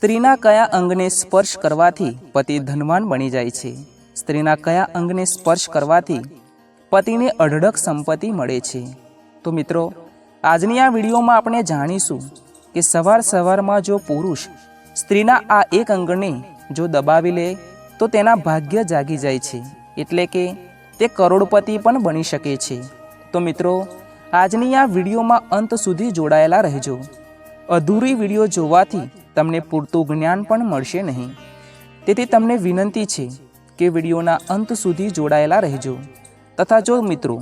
સ્ત્રીના કયા અંગને સ્પર્શ કરવાથી પતિ ધનવાન બની જાય છે? સ્ત્રીના કયા અંગને સ્પર્શ કરવાથી પતિને અઢળક સંપત્તિ મળે છે? તો મિત્રો, આજની આ વિડીયોમાં આપણે જાણીશું કે સવાર સવારમાં જો પુરુષ સ્ત્રીના આ એક અંગને જો દબાવી લે, તો તેના ભાગ્ય જાગી જાય છે, એટલે કે તે કરોડપતિ પણ બની શકે છે. તો મિત્રો, આજની આ વિડીયોમાં અંત સુધી જોડાયેલા રહેજો. અધૂરી વીડિયો જોવાથી તમને પૂરતું જ્ઞાન પણ મળશે નહીં. તેથી તમને વિનંતી છે કે વિડીયોના અંત સુધી જોડાયેલા રહેજો. તથા જો મિત્રો,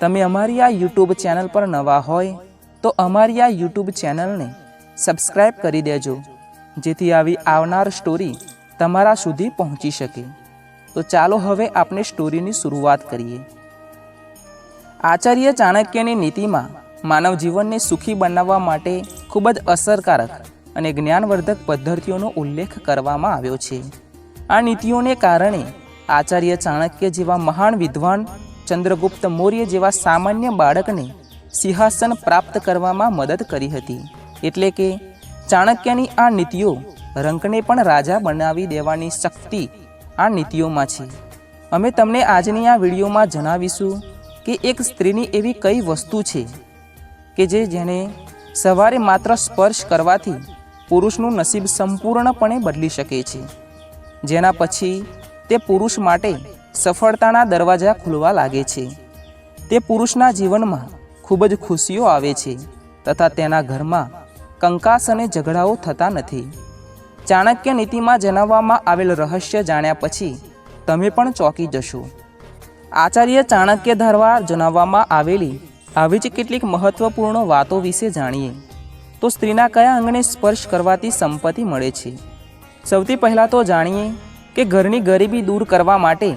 તમે અમારી આ યુટ્યુબ ચેનલ પર નવા હોય, તો અમારી આ યુટ્યુબ ચેનલને સબસ્ક્રાઈબ કરી દેજો, જેથી આવી આવનાર સ્ટોરી તમારા સુધી પહોંચી શકે. તો ચાલો હવે આપણે સ્ટોરીની શરૂઆત કરીએ. આચાર્ય ચાણક્યની નીતિમાં માનવ જીવનને સુખી બનાવવા માટે ખૂબ જ અસરકારક અને જ્ઞાનવર્ધક પદ્ધતિઓનો ઉલ્લેખ કરવામાં આવ્યો છે. આ નીતિઓને કારણે આચાર્ય ચાણક્ય જેવા મહાન વિદ્વાન ચંદ્રગુપ્ત મૌર્ય જેવા સામાન્ય બાળકને સિંહાસન પ્રાપ્ત કરવામાં મદદ કરી હતી. એટલે કે ચાણક્યની આ નીતિઓ રંકને પણ રાજા બનાવી દેવાની શક્તિ આ નીતિઓમાં છે. અમે તમને આજની આ વિડીયોમાં જણાવીશું કે એક સ્ત્રીની એવી કઈ વસ્તુ છે કે જે જેને સવારે માત્ર સ્પર્શ કરવાથી પુરુષનું નસીબ સંપૂર્ણપણે બદલી શકે છે. જેના પછી તે પુરુષ માટે સફળતાના દરવાજા ખુલવા લાગે છે. તે પુરુષના જીવનમાં ખૂબ જ ખુશીઓ આવે છે તથા તેના ઘરમાં કંકાસ અને ઝઘડાઓ થતા નથી. ચાણક્ય નીતિમાં જણાવવામાં આવેલ રહસ્ય જાણ્યા પછી તમે પણ ચોંકી જશો. આચાર્ય ચાણક્ય દ્વારા જણાવવામાં આવેલી આવી જ કેટલીક મહત્વપૂર્ણ વાતો વિશે જાણીએ. તો સ્ત્રીના કયા અંગને સ્પર્શ કરવાથી સંપત્તિ મળે છે? સૌથી પહેલાં તો જાણીએ કે ઘરની ગરીબી દૂર કરવા માટે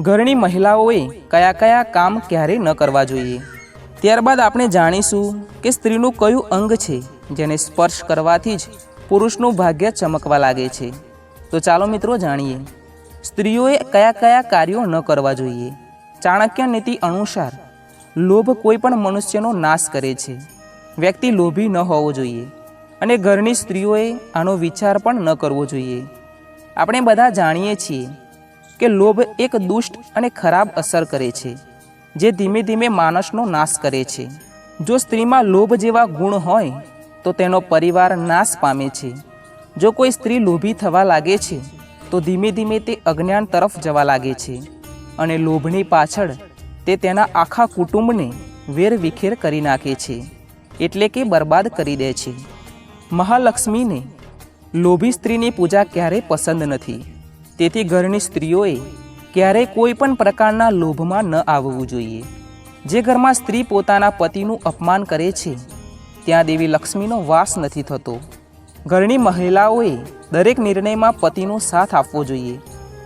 ઘરની મહિલાઓએ કયા કયા કામ ક્યારે ન કરવા જોઈએ. ત્યારબાદ આપણે જાણીશું કે સ્ત્રીનું કયું અંગ છે, જેને સ્પર્શ કરવાથી જ પુરુષનું ભાગ્ય ચમકવા લાગે છે. તો ચાલો મિત્રો જાણીએ, સ્ત્રીઓએ કયા કયા કાર્યો ન કરવા જોઈએ? ચાણક્ય નીતિ અનુસાર, લોભ કોઈ પણ મનુષ્યનો નાશ કરે છે. વ્યક્તિ લોભી ન હોવો જોઈએ અને ઘરની સ્ત્રીઓએ આનો વિચાર પણ ન કરવો જોઈએ. આપણે બધા જાણીએ છીએ કે લોભ એક દુષ્ટ અને ખરાબ અસર કરે છે, જે ધીમે ધીમે માણસનો નાશ કરે છે. જો સ્ત્રીમાં લોભ જેવા ગુણ હોય, તો તેનો પરિવાર નાશ પામે છે. જો કોઈ સ્ત્રી લોભી થવા લાગે છે, તો ધીમે ધીમે તે અજ્ઞાન તરફ જવા લાગે છે અને લોભની પાછળ તે તેના આખા કુટુંબને વેરવિખેર કરી નાખે છે. એટલે કે બરબાદ કરી દે છે. મહાલક્ષ્મીને લોભી સ્ત્રીની પૂજા ક્યારેય પસંદ નથી. તેથી ઘરની સ્ત્રીઓએ ક્યારેય કોઈ પણ પ્રકારના લોભમાં ન આવવું જોઈએ. જે ઘરમાં સ્ત્રી પોતાના પતિનું અપમાન કરે છે, ત્યાં દેવી લક્ષ્મીનો વાસ નથી થતો. ઘરની મહિલાઓએ દરેક નિર્ણયમાં પતિનો સાથ આપવો જોઈએ.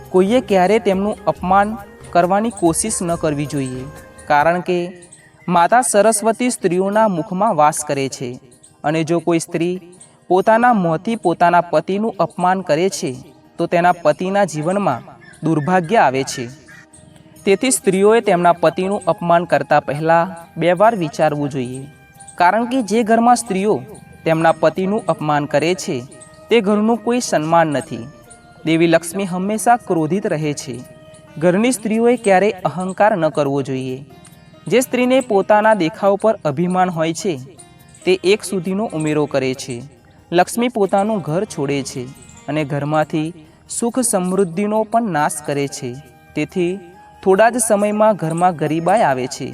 કોઈએ ક્યારે તેમનું અપમાન કરવાની કોશિશ ન કરવી જોઈએ. કારણ કે માતા સરસ્વતી સ્ત્રીઓના મુખમાં વાસ કરે છે. અને જો કોઈ સ્ત્રી પોતાના મોંથી પોતાના પતિનું અપમાન કરે છે, તો તેના પતિના જીવનમાં દુર્ભાગ્ય આવે છે. તેથી સ્ત્રીઓએ તેમના પતિનું અપમાન કરતા પહેલાં બે વાર વિચારવું જોઈએ. કારણ કે જે ઘરમાં સ્ત્રીઓ તેમના પતિનું અપમાન કરે છે, તે ઘરનું કોઈ સન્માન નથી. દેવી લક્ષ્મી હંમેશા ક્રોધિત રહે છે. ઘરની સ્ત્રીઓએ ક્યારેય અહંકાર ન કરવો જોઈએ. જે સ્ત્રીને પોતાના દેખાવ પર અભિમાન હોય છે, તે એક સુધીનો ઉમેરો કરે છે. લક્ષ્મી પોતાનું ઘર છોડે છે અને ઘરમાંથી સુખ સમૃદ્ધિનો પણ નાશ કરે છે. તેથી થોડા જ સમયમાં ઘરમાં ગરીબાઈ આવે છે.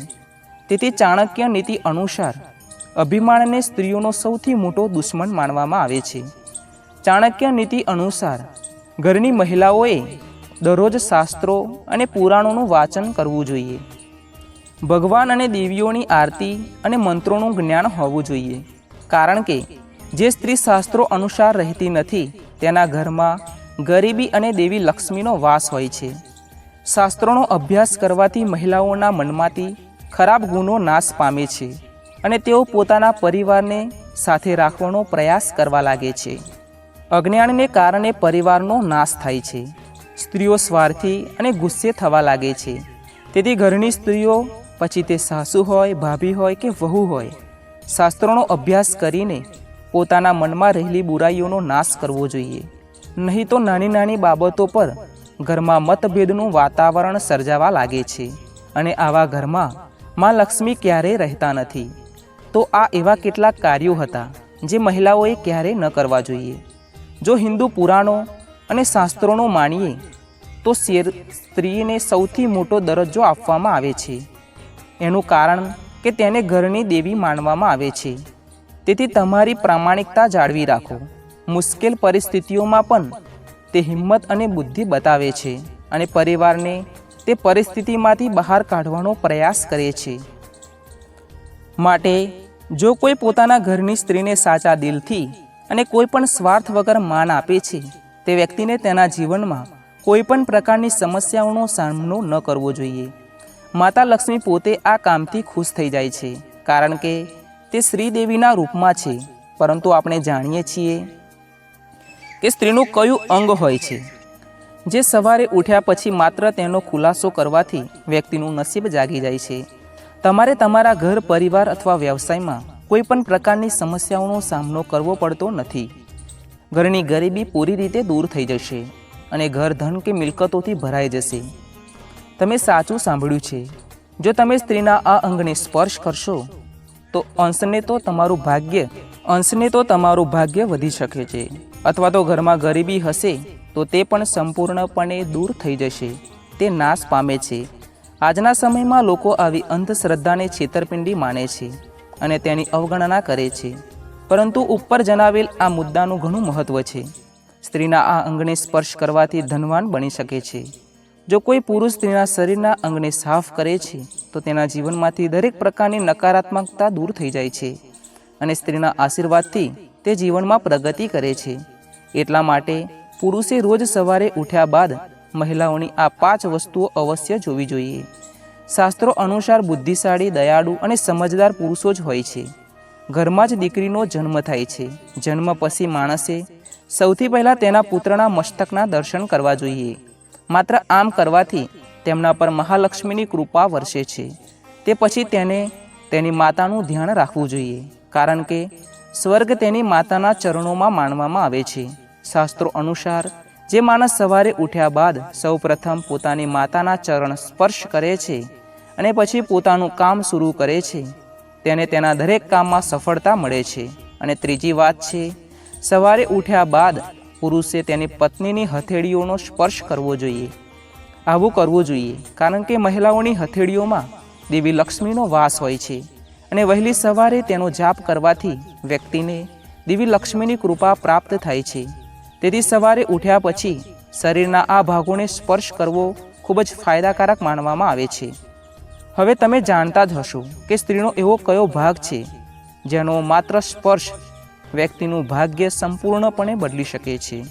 તેથી ચાણક્ય નીતિ અનુસાર અભિમાનને સ્ત્રીઓનો સૌથી મોટો દુશ્મન માનવામાં આવે છે. ચાણક્ય નીતિ અનુસાર ઘરની મહિલાઓએ દરરોજ શાસ્ત્રો અને પુરાણોનું વાંચન કરવું જોઈએ. ભગવાન અને દેવીઓની આરતી અને મંત્રોનું જ્ઞાન હોવું જોઈએ. કારણ કે, જે સ્ત્રી શાસ્ત્રો અનુસાર રહેતી નથી, તેના ઘરમાં ગરીબી અને દેવી લક્ષ્મીનો વાસ હોય છે. શાસ્ત્રોનો અભ્યાસ કરવાથી મહિલાઓના મનમાંથી ખરાબ ગુણો નાશ પામે છે અને તેઓ પોતાના પરિવારને સાથે રાખવાનો પ્રયાસ કરવા લાગે છે. અજ્ઞાનને કારણે પરિવારનો નાશ થાય છે. સ્ત્રીઓ સ્વાર્થી અને ગુસ્સે થવા લાગે છે. તેથી ઘરની સ્ત્રીઓ પછી તે સાસુ હોય, ભાભી હોય કે વહુ હોય, શાસ્ત્રોનો અભ્યાસ કરીને પોતાના મનમાં રહેલી બુરાઈઓનો નાશ કરવો જોઈએ. નહીં તો નાની નાની બાબતો પર ઘરમાં મતભેદનું વાતાવરણ સર્જાવા લાગે છે અને આવા ઘરમાં માં લક્ષ્મી ક્યારેય રહેતા નથી. તો આ એવા કેટલાક કાર્યો હતા જે મહિલાઓએ ક્યારેય ન કરવા જોઈએ. જો હિન્દુ પુરાણો અને શાસ્ત્રોનો માણીએ તો સ્ત્રીને સૌથી મોટો દરજ્જો આપવામાં આવે છે. એનું કારણ કે તેને ઘરની દેવી માનવામાં આવે છે. તેથી તમારી પ્રામાણિકતા જાળવી રાખો. મુશ્કેલ પરિસ્થિતિઓમાં પણ તે હિંમત અને બુદ્ધિ બતાવે છે અને પરિવારને તે પરિસ્થિતિમાંથી બહાર કાઢવાનો પ્રયાસ કરે છે. માટે જો કોઈ પોતાના ઘરની સ્ત્રીને સાચા દિલથી અને કોઈ પણ સ્વાર્થ વગર માન આપે છે, તે વ્યક્તિને તેના જીવનમાં કોઈ પણ પ્રકારની સમસ્યાઓનો સામનો ન કરવો જોઈએ. માતા લક્ષ્મી પોતે આ કામથી ખુશ થઈ જાય છે, કારણ કે તે શ્રીદેવીના રૂપમાં છે, પરંતુ આપણે જાણીએ છીએ કે સ્ત્રીનું કયું અંગ હોય છે. જે સવારે ઉઠ્યા પછી માત્ર તેનો ખુલાસો કરવાથી વ્યક્તિનું નસીબ જાગી જાય છે. તમારે તમારા ઘર, પરિવાર અથવા વ્યવસાયમાં કોઈ પણ પ્રકારની સમસ્યાઓનો સામનો કરવો પડતો નથી. ઘરની ગરીબી પૂરી રીતે દૂર થઈ જશે અને ઘર ધન કે મિલકતોથી ભરાઈ જશે. તમે સાચું સાંભળ્યું છે. જો તમે સ્ત્રીના આ અંગને સ્પર્શ કરશો, તો અંશને તો તમારું ભાગ્ય, અંશને તો તમારું ભાગ્ય વધી શકે છે. અથવા તો ઘરમાં ગરીબી હશે, તો તે પણ સંપૂર્ણપણે દૂર થઈ જશે. તે નાશ પામે છે. આજના સમયમાં લોકો આવી અંધશ્રદ્ધાને છેતરપિંડી માને છે અને તેની અવગણના કરે છે. પરંતુ ઉપર જણાવેલ આ મુદ્દાનું ઘણું મહત્ત્વ છે. સ્ત્રીના આ અંગને સ્પર્શ કરવાથી ધનવાન બની શકે છે. જો કોઈ પુરુષ સ્ત્રીના શરીરના અંગને સાફ કરે છે, તો તેના જીવનમાંથી દરેક પ્રકારની નકારાત્મકતા દૂર થઈ જાય છે અને સ્ત્રીના આશીર્વાદથી તે જીવનમાં પ્રગતિ કરે છે. એટલા માટે પુરુષે રોજ સવારે ઉઠ્યા બાદ મહિલાઓની આ પાંચ વસ્તુઓ અવશ્ય જોવી જોઈએ. શાસ્ત્રો અનુસાર બુદ્ધિશાળી, દયાળુ અને સમજદાર પુરુષો જ હોય છે. ઘરમાં જ દીકરીનો જન્મ થાય છે. જન્મ પછી માણસે સૌથી પહેલાં તેના પુત્રના મસ્તકના દર્શન કરવા જોઈએ. માત્ર આમ કરવાથી તેમના પર મહાલક્ષ્મીની કૃપા વરસે છે. તે પછી તેને તેની માતાનું ધ્યાન રાખવું જોઈએ, કારણ કે સ્વર્ગ તેની માતાના ચરણોમાં માનવામાં આવે છે. શાસ્ત્રો અનુસાર, જે માણસ સવારે ઉઠ્યા બાદ સૌપ્રથમ પોતાની માતાના ચરણ સ્પર્શ કરે છે અને પછી પોતાનું કામ શરૂ કરે છે, તેને તેના દરેક કામમાં સફળતા મળે છે. અને ત્રીજી વાત છે, સવારે ઉઠ્યા બાદ પુરુષે તેની પત્નીની હથેળીઓનો સ્પર્શ કરવો જોઈએ. આવું કરવું જોઈએ, કારણ કે મહિલાઓની હથેળીઓમાં દેવી લક્ષ્મીનો વાસ હોય છે અને વહેલી સવારે તેનો જાપ કરવાથી વ્યક્તિને દેવી લક્ષ્મીની કૃપા પ્રાપ્ત થાય છે. તેથી સવારે ઉઠ્યા પછી શરીરના આ ભાગોને સ્પર્શ કરવો ખૂબ જ ફાયદાકારક માનવામાં આવે છે. હવે તમે જાણતા જ હશો કે સ્ત્રીનો એવો કયો ભાગ છે, જેનો માત્ર સ્પર્શ વ્યક્તિનું ભાગ્ય સંપૂર્ણપણે બદલી શકે છે.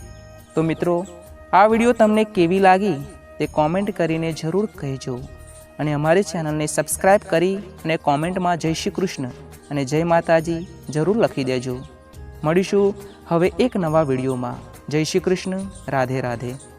તો મિત્રો, આ વીડિયો તમને કેવી લાગી તે કોમેન્ટ કરીને જરૂર કહેજો. અને અમારી ચેનલને સબસ્ક્રાઈબ કરી અને કોમેન્ટમાં જય શ્રી કૃષ્ણ અને જય માતાજી જરૂર લખી દેજો. મળીશું હવે એક નવા વિડીયોમાં. જય શ્રી કૃષ્ણ, રાધે રાધે.